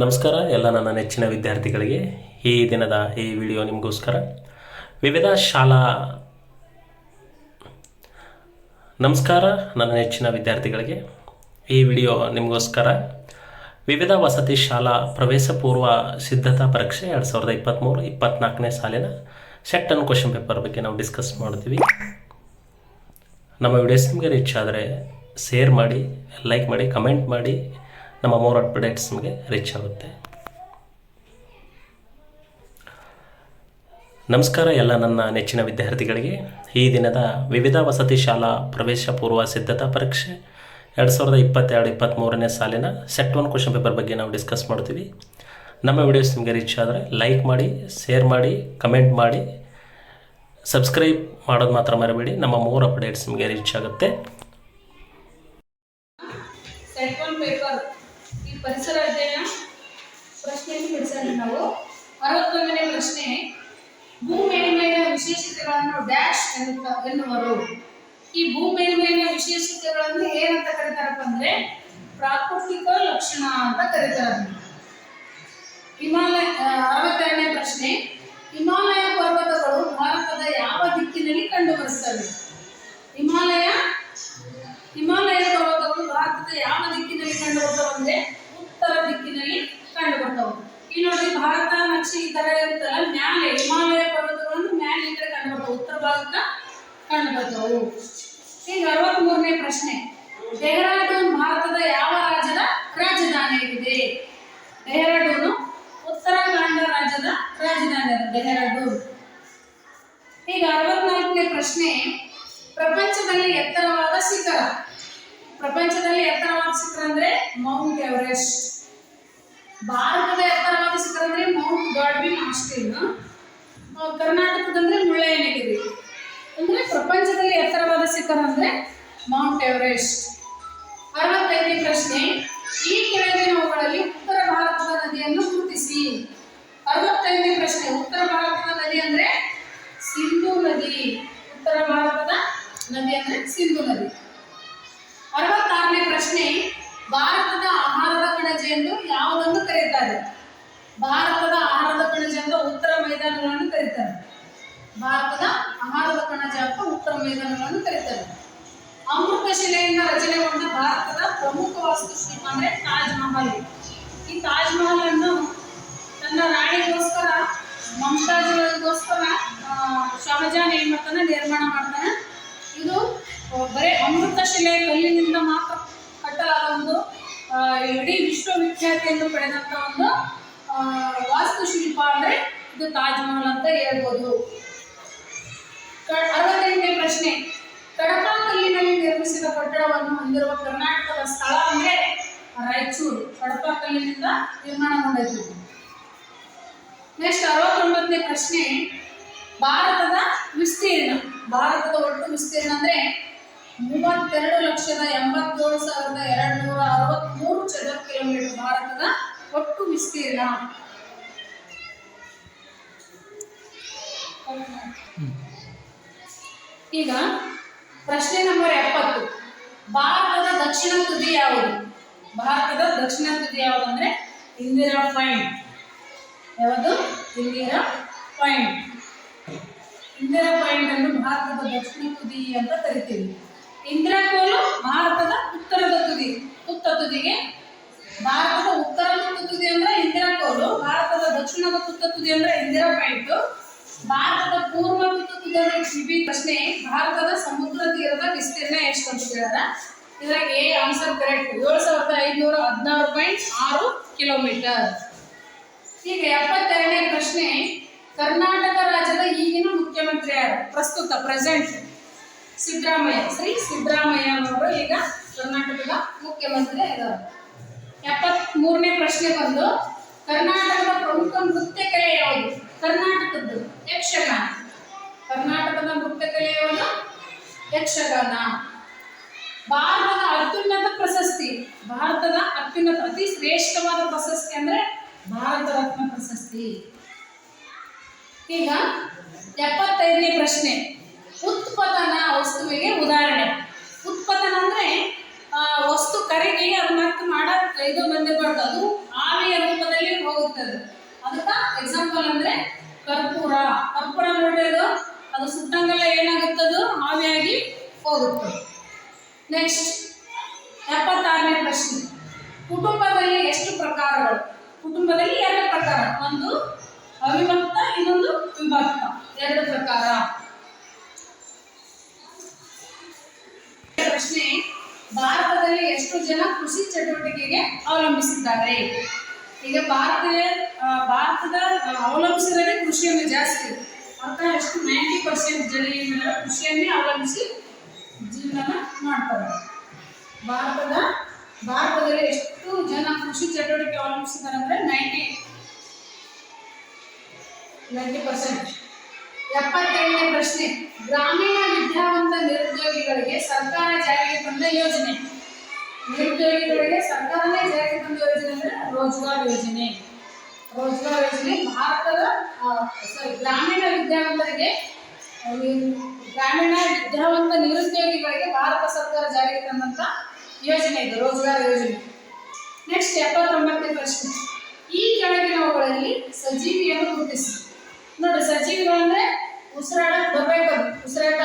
ನಮಸ್ಕಾರ ಎಲ್ಲ ನನ್ನ ನೆಚ್ಚಿನ ವಿದ್ಯಾರ್ಥಿಗಳಿಗೆ ಈ ದಿನದ ಈ ವಿಡಿಯೋ ನಿಮಗೋಸ್ಕರ. ವಿವಿಧ ಶಾಲಾ ನಮಸ್ಕಾರ, ನನ್ನ ನೆಚ್ಚಿನ ವಿದ್ಯಾರ್ಥಿಗಳಿಗೆ. ಈ ವಿಡಿಯೋ ನಿಮಗೋಸ್ಕರ ವಿವಿಧ ವಸತಿ ಶಾಲಾ ಪ್ರವೇಶ ಪೂರ್ವ ಸಿದ್ಧತಾ ಪರೀಕ್ಷೆ ಎರಡು ಸಾವಿರದ ಇಪ್ಪತ್ತ್ಮೂರು ಇಪ್ಪತ್ತ್ನಾಲ್ಕನೇ ಸಾಲಿನ ಸೆಟ್ ಅನ್ ಕ್ವಶನ್ ಪೇಪರ್ ಬಗ್ಗೆ ನಾವು ಡಿಸ್ಕಸ್ ಮಾಡ್ತೀವಿ. ನಮ್ಮ ವಿಡಿಯೋಸ್ ನಿಮಗೆ ರೀಚ್ ಆದರೆ ಶೇರ್ ಮಾಡಿ ಲೈಕ್ ಮಾಡಿ ಕಮೆಂಟ್ ಮಾಡಿ, ನಮ್ಮ ಮೋರ್ ಅಪ್ಡೇಟ್ಸ್ ನಿಮಗೆ ರೀಚ್ ಆಗುತ್ತೆ. ನಮಸ್ಕಾರ ಎಲ್ಲ ನನ್ನ ನೆಚ್ಚಿನ ವಿದ್ಯಾರ್ಥಿಗಳಿಗೆ. ಈ ದಿನದ ವಿವಿಧ ವಸತಿ ಶಾಲಾ ಪ್ರವೇಶ ಪೂರ್ವ ಸಿದ್ಧತಾ ಪರೀಕ್ಷೆ ಎರಡು ಸಾವಿರದ ಇಪ್ಪತ್ತೆರಡು ಇಪ್ಪತ್ತ್ಮೂರನೇ ಸಾಲಿನ ಸೆಟ್ ಒನ್ ಕ್ವಶನ್ ಪೇಪರ್ ಬಗ್ಗೆ ನಾವು ಡಿಸ್ಕಸ್ ಮಾಡ್ತೀವಿ. ನಮ್ಮ ವಿಡಿಯೋಸ್ ನಿಮಗೆ ರೀಚ್ ಆದರೆ ಲೈಕ್ ಮಾಡಿ ಶೇರ್ ಮಾಡಿ ಕಮೆಂಟ್ ಮಾಡಿ. ಸಬ್ಸ್ಕ್ರೈಬ್ ಮಾಡೋದು ಮಾತ್ರ ಮರಬೇಡಿ, ನಮ್ಮ ಮೂರು ಅಪ್ಡೇಟ್ಸ್ ನಿಮಗೆ ರೀಚ್ ಆಗುತ್ತೆ. ಪರಿಸರ ಅಧ್ಯಯನ ಪ್ರಶ್ನೆಯನ್ನು ಬಿಡಿಸೋಣ ನಾವು. ಅರವತ್ತೊಂದನೇ ಪ್ರಶ್ನೆ. ಭೂ ಮೇಲ್ಮೈನ ವಿಶೇಷತೆಗಳನ್ನು ಡ್ಯಾಶ್ ಎನ್ನುತ್ತ ಎನ್ನುವರು. ಈ ಭೂ ಮೇಲ್ಮೈನ ವಿಶೇಷತೆಗಳನ್ನು ಏನಂತ ಕರೀತಾರಪ್ಪ ಅಂದ್ರೆ ಪ್ರಾಕೃತಿಕ ಲಕ್ಷಣ ಅಂತ ಕರೀತಾರೆ ಹಿಮಾಲಯ ಅರವತ್ತೆರಡನೇ ಪ್ರಶ್ನೆ. ಹಿಮಾಲಯ ಪರ್ವತಗಳು ಭಾರತದ ಯಾವ ದಿಕ್ಕಿನಲ್ಲಿ ಕಂಡುಬರುತ್ತವೆ? ಹಿಮಾಲಯ ಹಿಮಾಲಯ ಪರ್ವತಗಳು ಭಾರತದ ಯಾವ ದಿಕ್ಕಿನಲ್ಲಿ ಕಂಡುಬರ್ತವೆ ಅಂದ್ರೆ ಉತ್ತರ ದಿಕ್ಕಿನಲ್ಲಿ ಕಂಡುಬರ್ತವೆ. ಈ ನೋಡಿ ಭಾರತ ನಕ್ಷೆ ಈ ತರ ಇರುತ್ತಲ್ಲ ಮ್ಯಾಲೆ ಹಿಮಾಲಯ ಪರ್ವತಗಳನ್ನು ಮ್ಯಾಲೆ ಈ ಕಡೆ ಉತ್ತರ ಭಾಗಕ್ಕ ಕಂಡುಬರ್ತವು ಈಗ ಅರವತ್ಮೂರನೇ ಪ್ರಶ್ನೆ. ಡೆಹರಾಡೂನ್ ಭಾರತದ ಯಾವ ರಾಜ್ಯದ ರಾಜಧಾನಿಯಾಗಿದೆ? ಡೆಹರಾಡೂನು ಉತ್ತರಾಖಂಡ ರಾಜ್ಯದ ರಾಜಧಾನಿ ಡೆಹರಾಡೂನ್ ಈಗ ಅರವತ್ನಾಲ್ಕನೇ ಪ್ರಶ್ನೆ. ಪ್ರಪಂಚದಲ್ಲಿ ಎತ್ತರವಾದ ಶಿಖರ. ಪ್ರಪಂಚದಲ್ಲಿ ಎತ್ತರವಾದ ಶಿಖರ ಅಂದ್ರೆ ಮೌಂಟ್ ಎವರೆಸ್ಟ್. ಭಾರತದ ಎತ್ತರವಾದ ಶಿಖರ ಅಂದ್ರೆ ಮೌಂಟ್ ಗಾಡ್ವಿನ್ ಆಸ್ಟಿನ್ ಕರ್ನಾಟಕದಂದ್ರೆ ಮುಳ್ಳಯ್ಯನಗಿರಿ ಅಂದ್ರೆ ಪ್ರಪಂಚದಲ್ಲಿ ಎತ್ತರವಾದ ಶಿಖರ ಅಂದ್ರೆ ಮೌಂಟ್ ಎವರೆಸ್ಟ್. ಅರವತ್ತೈದನೇ ಪ್ರಶ್ನೆ ಈ ಕೆಳಗಿನವುಗಳಲ್ಲಿ ಉತ್ತರ ಭಾರತದ ನದಿಯನ್ನು ಗುರುತಿಸಿ ಅರವತ್ತೈದನೇ ಪ್ರಶ್ನೆ ಉತ್ತರ ಭಾರತದ ನದಿ ಅಂದ್ರೆ ಸಿಂಧು ನದಿ ಉತ್ತರ ಭಾರತದ ನದಿ ಅಂದ್ರೆ ಸಿಂಧು ನದಿ ಅರವತ್ತಾರನೇ ಪ್ರಶ್ನೆ ಭಾರತದ ಆಹಾರದ ಕಣಜ ಎಂದು ಯಾವುದನ್ನು ಕರೀತಾರೆ ಭಾರತದ ಆಹಾರದ ಕಣಜ ಅಂತ ಉತ್ತರ ಮೈದಾನಗಳನ್ನು ಕರೀತಾರೆ ಭಾರತದ ಆಹಾರದ ಕಣಜ ಅಂತ ಉತ್ತರ ಮೈದಾನಗಳನ್ನು ಕರೀತಾರೆ ಅಮೃತ ಶಿಲೆಯಿಂದ ರಚನೆಗೊಂಡ ಭಾರತದ ಪ್ರಮುಖ ವಾಸ್ತುಶಿಲ್ಪ ಅಂದ್ರೆ ತಾಜ್ ಮಹಲ್ ಈ ತಾಜ್ ಮಹಲ್ ಅನ್ನು ತನ್ನ ರಾಣಿಗೋಸ್ಕರ ಮಮತಾಜ್ಗೋಸ್ಕರ ಶಹಜಾನ್ ಏನ್ ಮಾಡ್ತಾನೆ ನಿರ್ಮಾಣ ಮಾಡ್ತಾನೆ. ಇದು ಬರೀ ಅಮೃತ ಶಿಲೆ ಕಲ್ಲಿನಿಂದ ಮಾತ್ರ ಕಟ್ಟಲಾದ ಒಂದು ಇಡೀ ವಿಶ್ವವಿಖ್ಯಾತಿಯನ್ನು ಪಡೆದಂತ ಒಂದು ವಾಸ್ತುಶಿಲ್ಪ ಅಂದ್ರೆ ಇದು ತಾಜ್ ಮಹಲ್ ಅಂತ ಹೇಳ್ಬೋದು. ಅರವತ್ತೆಂಟನೇ ಪ್ರಶ್ನೆ. ಕಡಪ ಕಲ್ಲಿನಲ್ಲಿ ನಿರ್ಮಿಸಿದ ಕಟ್ಟಡವನ್ನು ಹೊಂದಿರುವ ಕರ್ನಾಟಕದ ಸ್ಥಳ ಅಂದ್ರೆ ರಾಯಚೂರು. ಕಡಪ ಕಲ್ಲಿನಿಂದ ನಿರ್ಮಾಣಗೊಂಡೈತಿ ನೆಕ್ಸ್ಟ್ ಅರವತ್ತೊಂಬತ್ತನೇ ಪ್ರಶ್ನೆ. ಭಾರತದ ವಿಸ್ತೀರ್ಣ. ಭಾರತದ ಒಟ್ಟು ವಿಸ್ತೀರ್ಣ ಅಂದ್ರೆ ಮೂವತ್ತೆರಡು ಲಕ್ಷದ ಎಂಬತ್ತೇಳು ಸಾವಿರದ ಎರಡು ನೂರ ಅರವತ್ತ್ಮೂರು ಚದರ ಕಿಲೋಮೀಟರ್ ಭಾರತದ ಒಟ್ಟು ವಿಸ್ತೀರ್ಣ. ಈಗ ಪ್ರಶ್ನೆ ನಂಬರ್ ಎಪ್ಪತ್ತು. ಭಾರತದ ದಕ್ಷಿಣ ತುದಿ ಯಾವುದು? ಭಾರತದ ದಕ್ಷಿಣ ತುದಿ ಯಾವುದು ಅಂದ್ರೆ ಇಂದಿರಾ ಪಾಯಿಂಟ್ ಯಾವುದು? ಇಂದಿರಾ ಪಾಯಿಂಟ್ ಇಂದಿರಾ ಪಾಯಿಂಟ್ ಅನ್ನು ಭಾರತದ ದಕ್ಷಿಣ ತುದಿ ಅಂತ ಕರಿತೀವಿ. ಇಂದಿರಾ ಕೋಲು ಭಾರತದ ಉತ್ತರದ ತುದಿ. ಉತ್ತರ ತುದಿಗೆ ಭಾರತದ ಉತ್ತರದ ತುದಿ ಅಂದ್ರೆ ಇಂದಿರಾ ಕೋಲು, ಭಾರತದ ದಕ್ಷಿಣದ ತುತ್ತ ತುದಿ ಅಂದ್ರೆ ಇಂದಿರಾ ಪಾಯಿಂಟ್ ಭಾರತದ ಪೂರ್ವ ತುತ್ತ ಸಿಬಿ ಪ್ರಶ್ನೆ, ಭಾರತದ ಸಮುದ್ರ ತೀರದ ವಿಸ್ತೀರ್ಣ ಎಷ್ಟು ಅಂತ ಕೇಳೋಣ ಇದ್ರಾಗ ಎ ಆನ್ಸರ್ ಕರೆಕ್ಟ್ ಏಳು ಸಾವಿರದ ಐದುನೂರ ಹದಿನಾರು ಪಾಯಿಂಟ್ ಆರು ಕಿಲೋಮೀಟರ್ ಈಗ ಎಪ್ಪತ್ತೆರಡನೇ ಪ್ರಶ್ನೆ, ಕರ್ನಾಟಕ ರಾಜ್ಯದ ಈಗಿನ ಮುಖ್ಯಮಂತ್ರಿ ಯಾರು? ಪ್ರಸ್ತುತ ಪ್ರೆಸೆಂಟ್ ಸಿದ್ದರಾಮಯ್ಯ. ಶ್ರೀ ಸಿದ್ದರಾಮಯ್ಯ ಅವರು ಈಗ ಕರ್ನಾಟಕದ ಮುಖ್ಯಮಂತ್ರಿ ಇದ್ದಾರೆ ಎಪ್ಪತ್ತ್ ಮೂರನೇ ಪ್ರಶ್ನೆ ಬಂದು, ಕರ್ನಾಟಕದ ಪ್ರಮುಖ ನೃತ್ಯ ಕಲೆ ಯಾವುದು? ಕರ್ನಾಟಕದ್ದು ಯಕ್ಷಗಾನ. ಕರ್ನಾಟಕದ ನೃತ್ಯ ಕಲೆಯವನ ಯಕ್ಷಗಾನ. ಭಾರತದ ಅತ್ಯುನ್ನತ ಪ್ರಶಸ್ತಿ, ಭಾರತದ ಅತ್ಯುನ್ನತ, ಅತಿ ಶ್ರೇಷ್ಠವಾದ ಪ್ರಶಸ್ತಿ ಅಂದ್ರೆ ಭಾರತ ರತ್ನ ಪ್ರಶಸ್ತಿ. ಈಗ ಎಪ್ಪತ್ತೈದನೇ ಪ್ರಶ್ನೆ. ಉತ್ಪತನ ವಸ್ತುವಿಗೆ ಉದಾಹರಣೆ. ಉತ್ಪತನ ಅಂದ್ರೆ ವಸ್ತು ಕರಗಿ ಅದು ಮತ್ತೆ ಮಾಡ ಇದು ಬಂದಿರ್ಬಾರ್ದು. ಅದು ಆವಿಯ ರೂಪದಲ್ಲಿ ಹೋಗುತ್ತದೆ. ಅದಕ್ಕೆ ಎಕ್ಸಾಂಪಲ್ ಅಂದ್ರೆ ಕರ್ಪೂರ. ಕರ್ಪೂರ ನೋಡ್ರಿ ಅದು ಸುಟ್ಟಂಗೆಲ್ಲ ಏನಾಗುತ್ತದು? ಆವಿಯಾಗಿ ಹೋಗುತ್ತೆ. ನೆಕ್ಸ್ಟ್ ಎಪ್ಪತ್ತಾರನೇ ಪ್ರಶ್ನೆ. ಕುಟುಂಬದಲ್ಲಿ ಎಷ್ಟು ಪ್ರಕಾರಗಳು? ಕುಟುಂಬದಲ್ಲಿ ಎರಡು ಪ್ರಕಾರ. ಒಂದು ಅವಿಭಕ್ತ, ಇನ್ನೊಂದು ವಿಭಕ್ತ. ಎರಡು ಪ್ರಕಾರ. ಪ್ರಶ್ನೆ, ಭಾರತದಲ್ಲಿ ಎಷ್ಟು ಜನ ಕೃಷಿ ಚಟುವಟಿಕೆಗೆ ಅವಲಂಬಿಸಿದ್ದಾರೆ? ಈಗ ಭಾರತ ಭಾರತದ ಅವಲಂಬಿಸಿದರೆ ಕೃಷಿಯನ್ನು ಜಾಸ್ತಿ. ಅಂತ ಎಷ್ಟು ನೈಂಟಿ ಪರ್ಸೆಂಟ್ ಜನ ಏನಿಲ್ಲ ಕೃಷಿಯನ್ನೇ ಅವಲಂಬಿಸಿ ಜೀವನ ಮಾಡ್ತಾರೆ. ಭಾರತದ, ಭಾರತದಲ್ಲಿ ಎಷ್ಟು ಜನ ಕೃಷಿ ಚಟುವಟಿಕೆ ಅವಲಂಬಿಸಿದ್ದಾರೆ ಅಂದ್ರೆ ನೈಂಟಿ ನೈಂಟಿ ಪರ್ಸೆಂಟ್ ಎಪ್ಪತ್ತೆರಡನೇ ಪ್ರಶ್ನೆ, ಗ್ರಾಮೀಣ ವಿದ್ಯಾವಂತ ನಿರುದ್ಯೋಗಿಗಳಿಗೆ ಸರ್ಕಾರ ಜಾರಿಗೆ ತಂದ ಯೋಜನೆ. ನಿರುದ್ಯೋಗಿಗಳಿಗೆ ಸರ್ಕಾರನೇ ಜಾರಿಗೆ ತಂದ ಯೋಜನೆ ಅಂದ್ರೆ ರೋಜ್ಗಾರ್ ಯೋಜನೆ. ರೋಜ್ಗಾರ್ ಯೋಜನೆ ಭಾರತದ ಸಾರಿ ಗ್ರಾಮೀಣ ವಿದ್ಯಾವಂತರಿಗೆ ಗ್ರಾಮೀಣ ವಿದ್ಯಾವಂತ ನಿರುದ್ಯೋಗಿಗಳಿಗೆ ಭಾರತ ಸರ್ಕಾರ ಜಾರಿಗೆ ತಂದಂತ ಯೋಜನೆ ಇದು, ರೋಜ್ಗಾರ್ ಯೋಜನೆ. ನೆಕ್ಸ್ಟ್ ಎಪ್ಪತ್ತೊಂಬತ್ತನೇ ಪ್ರಶ್ನೆ. ಈ ಕೆಳಗಿನವುಗಳಲ್ಲಿ ಸಜೀವಿಯನ್ನು ಗುರುತಿಸಿ. ನೋಡಿ ಸಜೀವಿಗಳು ಅಂದ್ರೆ ಉಸಿರಾಡಕ್ ಬರ್ಬೇಕು, ಉಸಿರಾಟ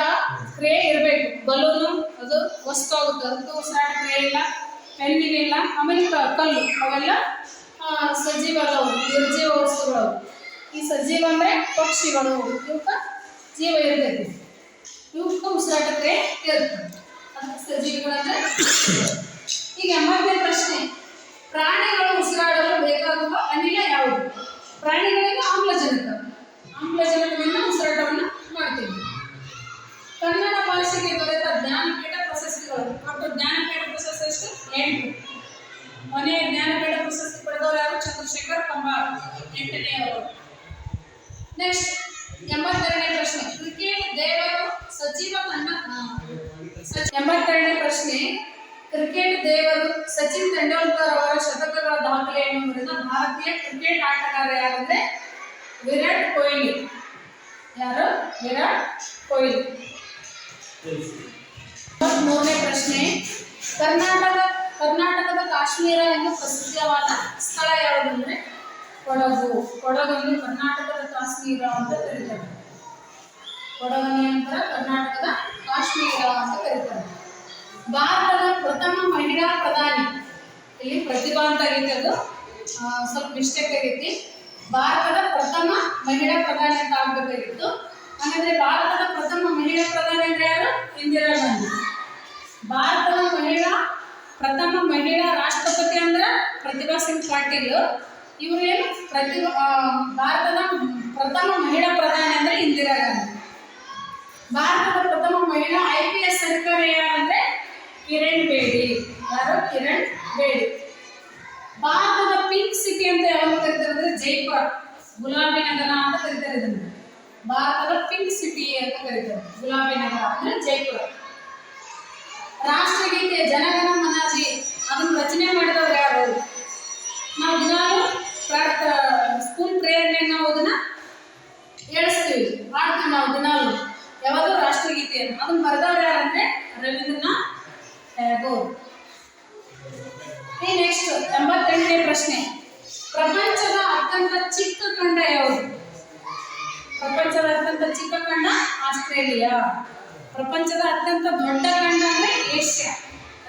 ಕ್ರಿಯೆ ಇರಬೇಕು. ಬಲೂನು, ಅದು ವಸ್ತು ಆಗುತ್ತೆ ಅದಕ್ಕೆ ಉಸಿರಾಟ ಕ್ರಿಯೆ ಇಲ್ಲ, ಪೆನ್ನಿಗೆ ಇಲ್ಲ, ಆಮೇಲೆ ಕಲ್ಲು, ಅವೆಲ್ಲ ಆ, ಸಜೀವ ಅದಾವು ನಿರ್ಜೀವ ವಸ್ತುಗಳು ಈ ಸಜೀವ ಅಂದ್ರೆ ಪಕ್ಷಿಗಳು. ಇವಕ್ಕ ಜೀವ ಇರ್ತೈತಿ ಇವಕ್ಕ ಉಸಿರಾಟಕ್ಕೆ ಇರುತ್ತೆ. ಅದಕ್ಕೆ ಸಜೀವಿಗಳಂದ್ರೆ ಈಗ ಎಂಬತ್ತನೇ ಪ್ರಶ್ನೆ. ಪ್ರಾಣಿಗಳು ಉಸಿರಾಡಲು ಬೇಕಾಗುವ ಅನಿಲ ಯಾವುದು? ಪ್ರಾಣಿಗಳಿಗೆ ಆಮ್ಲಜನಕ. ಆಮ್ಲಜನಕದಿಂದ ಉಸಿರಾಟವನ್ನು ಮಾಡ್ತೀವಿ. ಕನ್ನಡ ಭಾಷೆಗೆ ದೊರೆತ ಜ್ಞಾನಪೀಠ ಪ್ರಶಸ್ತಿಗಳು. ಒಟ್ಟು ಜ್ಞಾನಪೀಠ ಪ್ರಶಸ್ತಿ ಎಷ್ಟು? ಎಂಟು. ಕೊನೆಯ ಜ್ಞಾನಪೀಠ ಪ್ರಶಸ್ತಿ ಪಡೆದವರು ಯಾರು? ಚಂದ್ರಶೇಖರ್ ಕಂಬಾರ್ ಅವರು. ನೆಕ್ಸ್ಟ್ ಎಂಬತ್ತೆರಡನೇ ಪ್ರಶ್ನೆ. ಕ್ರಿಕೆಟ್ ದೇವರು ಸಚಿವ ಎಂಬತ್ತೆರಡನೇ ಪ್ರಶ್ನೆ. ಕ್ರಿಕೆಟ್ ದೇವರು ಸಚಿನ್ ತೆಂಡೂಲ್ಕರ್ ಅವರ ಶತಕಗಳ ದಾಖಲೆಯನ್ನು ಮುರಿದ ಭಾರತೀಯ ಕ್ರಿಕೆಟ್ ಆಟಗಾರ ಯಾರಂದ್ರೆ? ವಿರಾಟ್ ಕೊಹ್ಲಿ. ಯಾರು? ವಿರಾಟ್ ಕೊಹ್ಲಿ. ಮೂರನೇ ಪ್ರಶ್ನೆ. ಕರ್ನಾಟಕ ಕರ್ನಾಟಕದ ಕಾಶ್ಮೀರ ಎಂದು ಪ್ರಸಿದ್ಧವಾದ ಸ್ಥಳ ಯಾವುದಂದ್ರೆ ಕೊಡಗು. ಕೊಡಗನ್ನು ಕರ್ನಾಟಕದ ಕಾಶ್ಮೀರ ಅಂತ ಕರೀತಾರೆ. ಕೊಡಗು ನಂತರ ಕರ್ನಾಟಕದ ಕಾಶ್ಮೀರ ಅಂತ ಕರೀತಾರೆ. ಭಾರತದ ಪ್ರಥಮ ಮಹಿಳಾ ಪ್ರಧಾನಿ. ಇಲ್ಲಿ ಪ್ರತಿಭಾ ಅಂತ ಸ್ವಲ್ಪ ಮಿಸ್ಟೇಕ್ ಆಗೈತಿ ಭಾರತದ ಪ್ರಥಮ ಮಹಿಳಾ ಪ್ರಧಾನಿ ಅಂತ ಆಗ್ಬೇಕಾಗಿತ್ತು. ಹಾಗಾದ್ರೆ ಭಾರತದ ಪ್ರಥಮ ಮಹಿಳಾ ಪ್ರಧಾನಿ ಅಂದ್ರೆ ಯಾರು? ಇಂದಿರಾ ಗಾಂಧಿ. ಭಾರತದ ಮಹಿಳಾ ಪ್ರಥಮ ಮಹಿಳಾ ರಾಷ್ಟ್ರಪತಿ ಅಂದ್ರೆ ಪ್ರತಿಭಾ ಸಿಂಗ್ ಪಾಟೀಲ್. ಇವರೇನು ಪ್ರತಿಭಾ ಆ, ಭಾರತದ ಪ್ರಥಮ ಮಹಿಳಾ ಪ್ರಧಾನಿ ಅಂದ್ರೆ ಇಂದಿರಾ ಗಾಂಧಿ. ಭಾರತದ ಪ್ರಥಮ ಮಹಿಳಾ ಐ ಪಿ ಎಸ್ ಅಧಿಕಾರಿ ಯಾರಂದ್ರೆ ಕಿರಣ್ ಬೇಡಿ. ಯಾರು? ಕಿರಣ್ ಬೇಡಿ. ಭಾರತದ ಪಿಂಕ್ ಸಿಟಿ ಅಂತ ಯಾವಾಗ ಕರೀತಾರೆ ಅಂದ್ರೆ ಜೈಪುರ ಗುಲಾಬಿ ನಗರ ಅಂತ ಕರೀತಾರೆ ಇದನ್ನ. ಭಾರತದ ಪಿಂಕ್ ಸಿಟಿ ಅಂತ ಕರೀತಾರೆ ಗುಲಾಬಿ ನಗರ ಅಂದ್ರೆ ಜೈಪುರ. ರಾಷ್ಟ್ರಗೀತೆ ಜನಗಣ ಮನಾಜಿ, ಅದನ್ನು ರಚನೆ ಮಾಡಿದವರು ಯಾರು? ನಾವು ದಿನಾಲು ಪ್ರಾರ್ಥ, ಸ್ಕೂಲ್ ಪ್ರೇರಣೆ ನಾವು ಅದನ್ನ ಹೇಳಿಸ್ತೀವಿ ಹಾಡ್ತೀವಿ ನಾವು ದಿನಾಲು ಯಾವಾಗಲೂ ರಾಷ್ಟ್ರಗೀತೆಯನ್ನು, ಅದನ್ನು ಬರೆದವ್ರು ಯಾರಂದ್ರೆ ರವೀಂದ್ರನಾಥ್ ಟ್ಯಾಗೋರ್ ಈ ನೆಕ್ಸ್ಟ್ ಎಂಬತ್ತೆಂಟನೇ ಪ್ರಶ್ನೆ. ಪ್ರಪಂಚದ ಅತ್ಯಂತ ಚಿಕ್ಕ ಖಂಡ ಯಾವುದು? ಪ್ರಪಂಚದ ಅತ್ಯಂತ ಚಿಕ್ಕ ಖಂಡ ಆಸ್ಟ್ರೇಲಿಯಾ. ಪ್ರಪಂಚದ ಅತ್ಯಂತ ದೊಡ್ಡ ಖಂಡ ಅಂದ್ರೆ ಏಷ್ಯಾ.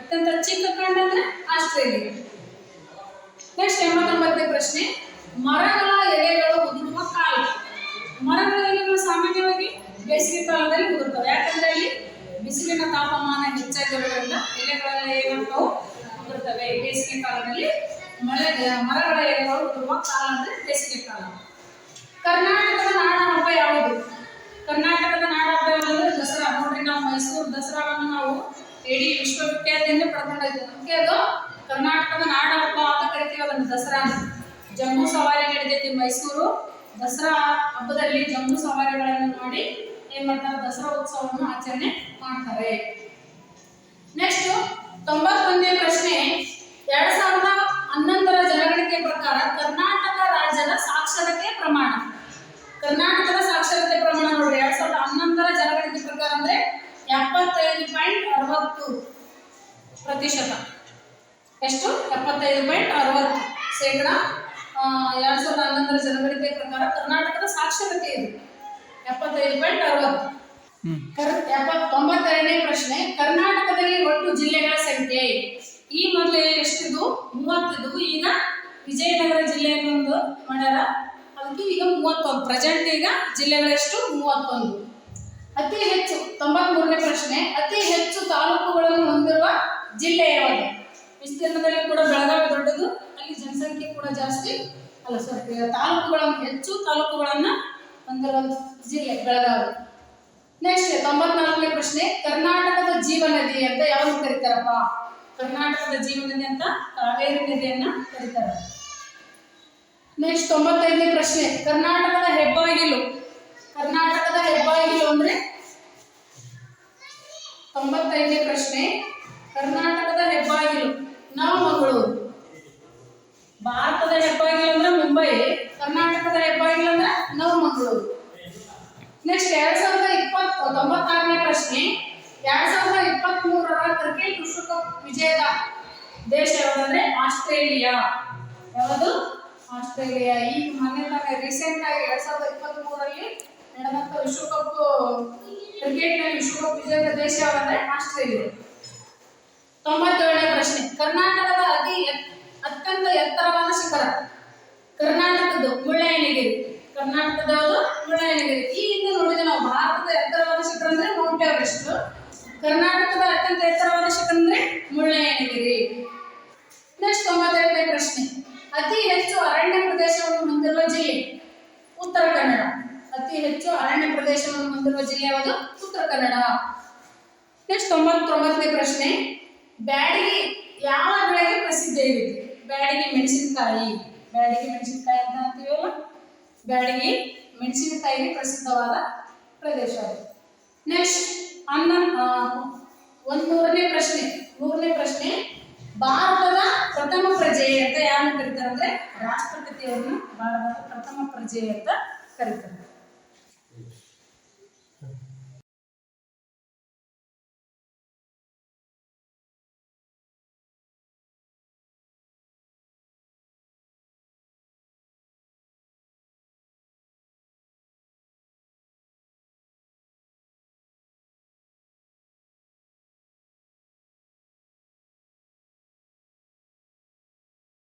ಅತ್ಯಂತ ಚಿಕ್ಕ ಖಂಡ ಅಂದ್ರೆ ಆಸ್ಟ್ರೇಲಿಯಾ. ನೆಕ್ಸ್ಟ್ ಎಂಬತ್ತೊಂಬತ್ತನೇ ಪ್ರಶ್ನೆ. ಮರಗಳ ಎಲೆಗಳು ಉದುರುವ ಕಾಲ. ಮರಗಳ ಎಲೆಗಳು ಸಾಮಾನ್ಯವಾಗಿ ಬೇಸಿಗೆ ಕಾಲದಲ್ಲಿ ಉದುರ್ತವೆ ಯಾಕಂದ್ರೆ ಅಲ್ಲಿ ಬಿಸಿಲಿನ ತಾಪಮಾನ ಹೆಚ್ಚಾಗಿರೋದ್ರಿಂದ ಎಲೆಗಳ ಏನಾಗ್ತಾವು ಉದುರ್ತವೆ ಬೇಸಿಗೆ ಕಾಲದಲ್ಲಿ ಮಳೆ, ಮರಗಳ ಎಲೆಗಳು ಉದುರುವ ಕಾಲ ಅಂದ್ರೆ ಬೇಸಿಗೆ ಕಾಲ. ಕರ್ನಾಟಕದ ನಾಡ ಹಬ್ಬ ಯಾವುದು? ಕರ್ನಾಟಕದ ನಾಡ ಹಬ್ಬ ಯಾವುದು ದಸರಾ. ನೋಡ್ರಿ ನಾವು ಮೈಸೂರು ದಸರಾವನ್ನು ನಾವು ಇಡೀ ವಿಶ್ವವಿಖ್ಯಾತಿಯಿಂದ ಪಡ್ಕೊಂಡಿದ್ದೀವಿ ಅದಕ್ಕೆ ಅದು ಕರ್ನಾಟಕದ ನಾಡ ಹಬ್ಬ ಅಂತ ಕರಿತೀವಿ ಅದನ್ನು ದಸರಾ ಜಂಬೂ ಸವಾರಿ ನಡೆದೈತಿ ಮೈಸೂರು. ದಸರಾ ಹಬ್ಬದಲ್ಲಿ ಜಂಬೂ ಸವಾರಿಗಳನ್ನು ಮಾಡಿ ಏನ್ ಮಾಡ್ತಾರೆ? ದಸರಾ ಉತ್ಸವವನ್ನು ಆಚರಣೆ ಮಾಡ್ತಾರೆ. ನೆಕ್ಸ್ಟ್ ತೊಂಬತ್ತೊಂದನೇ ಪ್ರಶ್ನೆ. ಎರಡ್ ಸಾವಿರದ ಹನ್ನೊಂದರ ಜನಗಣತಿ ಪ್ರಕಾರ ಕರ್ನಾಟಕ ರಾಜ್ಯದ ಸಾಕ್ಷರತೆ ಪ್ರಮಾಣ. ಕರ್ನಾಟಕದ ಸಾಕ್ಷರತೆ ಪ್ರಮಾಣ ಎರಡ್ ಜನಗಣತಿ ಪ್ರಕಾರ ಅಂದ್ರೆ ಎಪ್ಪತ್ತೈದು ಪಾಯಿಂಟ್ ಅರವತ್ತು ಪ್ರತಿಶತ. ಎಷ್ಟು? ಎಪ್ಪತ್ತೈದು ಪಾಯಿಂಟ್ ಅರವತ್ತು ಶೇಕಡ. ಎರಡ್ ಸಾವಿರದ ಹನ್ನೊಂದರ ಜನಗಣತಿ ಪ್ರಕಾರ ಕರ್ನಾಟಕದ ಸಾಕ್ಷರತೆ ಇದೆ. ಎಪ್ಪತ್ತೈದು ಪಾಯಿಂಟ್ ಅರವತ್ತು. ತೊಂಬತ್ತೆರಡನೇ ಪ್ರಶ್ನೆ ಕರ್ನಾಟಕದಲ್ಲಿ ಒಟ್ಟು ಜಿಲ್ಲೆಗಳ ಸಂಖ್ಯೆ. ಈ ಮೊದಲೇ ಎಷ್ಟಿದ್ವು? ಮೂವತ್ತಿದ್ವು. ಈಗ ವಿಜಯನಗರ ಜಿಲ್ಲೆಯನ್ನು ಒಂದು ಮಾಡ್ಯಾರ. ಅದಕ್ಕೆ ಈಗ ಮೂವತ್ತೊಂದು. ಪ್ರೆಸೆಂಟ್ ಈಗ ಜಿಲ್ಲೆಗಳೆಷ್ಟು ಮೂವತ್ತೊಂದು. ಅತಿ ಹೆಚ್ಚು, ತೊಂಬತ್ಮೂರನೇ ಪ್ರಶ್ನೆ, ಅತಿ ಹೆಚ್ಚು ತಾಲೂಕುಗಳನ್ನು ಹೊಂದಿರುವ ಜಿಲ್ಲೆ ಯಾವುದು? ವಿಸ್ತೀರ್ಣದಲ್ಲಿ ಕೂಡ ಬೆಳಗಾವಿ ದೊಡ್ಡದು, ಅಲ್ಲಿ ಜನಸಂಖ್ಯೆ ಕೂಡ ಜಾಸ್ತಿ. ಅಲ್ಲ ಸಾರಿ ತಾಲೂಕುಗಳನ್ನು, ಹೆಚ್ಚು ತಾಲೂಕುಗಳನ್ನ ಹೊಂದಿರುವ ಜಿಲ್ಲೆ ಬೆಳಗಾವಿ. ನೆಕ್ಸ್ಟ್ ತೊಂಬತ್ನಾಲ್ಕನೇ ಪ್ರಶ್ನೆ, ಕರ್ನಾಟಕದ ಜೀವ ನದಿ ಅಂತ ಯಾವ್ದು ಕರೀತಾರಪ್ಪ? ಕರ್ನಾಟಕದ ಜೀವ ನದಿ ಅಂತ ಕಾವೇರಿ ನದಿಯನ್ನ ಕರೀತಾರೆ. ನೆಕ್ಸ್ಟ್ ತೊಂಬತ್ತೈದನೇ ಪ್ರಶ್ನೆ, ಕರ್ನಾಟಕದ ಹೆಬ್ಬಾಗಿಲು. ಕರ್ನಾಟಕದ ಹೆಬ್ಬಾಗಿಲು ಅಂದ್ರೆ ತೊಂಬತ್ತೈದನೇ ಪ್ರಶ್ನೆ. ಕರ್ನಾಟಕದ ಹೆಬ್ಬಾಗಿಲು ನವಮಗಳೂರು ಭಾರತದ ಹೆಬ್ಬಾಗಿಲು ಅಂದ್ರೆ ಮುಂಬೈ. ಕರ್ನಾಟಕದ ಹೆಬ್ಬಾಗಿಲು ಅಂದ್ರೆ ನವಮಗಳೂರು ನೆಕ್ಸ್ಟ್ ಎರಡ್ ಸಾವಿರದ ಇಪ್ಪತ್ ತೊಂಬತ್ತಾರನೇ ಪ್ರಶ್ನೆ. ಎರಡ್ ಸಾವಿರದ ಇಪ್ಪತ್ತ್ ಮೂರರ ಕ್ರಿಕೆಟ್ ವಿಶ್ವಕಪ್ ವಿಜೇತ ದೇಶ ಯಾವುದಂದ್ರೆ ಆಸ್ಟ್ರೇಲಿಯಾ. ಯಾವುದು? ಆಸ್ಟ್ರೇಲಿಯಾ. ಈಗ ಮೊನ್ನೆ ತಾನೇ ರೀಸೆಂಟ್ ಆಗಿ ಎರಡ್ ಸಾವಿರದ ಇಪ್ಪತ್ತ್ ಮೂರರಲ್ಲಿ ನಡೆದಂತ ವಿಶ್ವಕಪ್ ಕ್ರಿಕೆಟ್ನಲ್ಲಿ ವಿಶ್ವಕಪ್ ವಿಜೇತ ದೇಶ ಯಾವಂದ್ರೆ ಆಸ್ಟ್ರೇಲಿಯಾ. ತೊಂಬತ್ತೇಳನೇ ಪ್ರಶ್ನೆ. ಕರ್ನಾಟಕದ ಅತಿ ಅತ್ಯಂತ ಎತ್ತರವಾದ ಶಿಖರ. ಕರ್ನಾಟಕದ ಮುಳ್ಳಯ್ಯನಗಿರಿ ಕರ್ನಾಟಕದ ಮುಳ್ಳಯ್ಯನಗಿರಿ ಈ ಹಿಂದೆ ನೋಡಿದ್ರೆ ನಾವು ಭಾರತದ ಎತ್ತರವಾದ ಶಿಖರ ಅಂದ್ರೆ ಮೌಂಟ್ ಎವರೆಸ್ಟ್. ಕರ್ನಾಟಕದ ಅತ್ಯಂತ ಎತ್ತರವಾದ ಶಿಖರ ಅಂದ್ರೆ ಮುಳ್ಳಯ್ಯನಗಿರಿ ನೆಕ್ಸ್ಟ್ ತೊಂಬತ್ತೆರಡನೇ ಪ್ರಶ್ನೆ. ಅತಿ ಹೆಚ್ಚು ಅರಣ್ಯ ಪ್ರದೇಶವನ್ನು ಹೊಂದಿರುವ ಜಿಲ್ಲೆ? ಉತ್ತರ ಕನ್ನಡ. ಅತಿ ಹೆಚ್ಚು ಅರಣ್ಯ ಪ್ರದೇಶವನ್ನು ಹೊಂದಿರುವ ಜಿಲ್ಲೆ ಯಾವುದು? ಉತ್ತರ ಕನ್ನಡ. ನೆಕ್ಸ್ಟ್ ತೊಂಬತ್ತೊಂಬತ್ತನೇ ಪ್ರಶ್ನೆ. ಬ್ಯಾಡಗಿ ಯಾವ ಬೆಳೆಗೆ ಪ್ರಸಿದ್ಧ ಇರುತ್ತೆ ಬ್ಯಾಡಗಿ ಮೆಣಸಿನಕಾಯಿ. ಬ್ಯಾಡಗಿ ಮೆಣಸಿನಕಾಯಿ ಅಂತ ಅಂತೀವಲ್ಲ ಬ್ಯಾಡಗಿ ಮೆಣಸಿನಕಾಯಿಗೆ ಪ್ರಸಿದ್ಧವಾದ ಪ್ರದೇಶ ನೆಕ್ಸ್ಟ್ ಅನ್ನ ಒಂದು ನೂರನೇ ಪ್ರಶ್ನೆ. ಮೂರನೇ ಪ್ರಶ್ನೆ. ಭಾರತದ ಪ್ರಥಮ ಪ್ರಜೆ ಅಂತ ಯಾರನ್ನು ಕರೀತಾರೆ ಅಂದ್ರೆ ರಾಷ್ಟ್ರಪತಿಯವರನ್ನ ಭಾರತದ ಪ್ರಥಮ ಪ್ರಜೆ ಅಂತ ಕರೀತಾರೆ.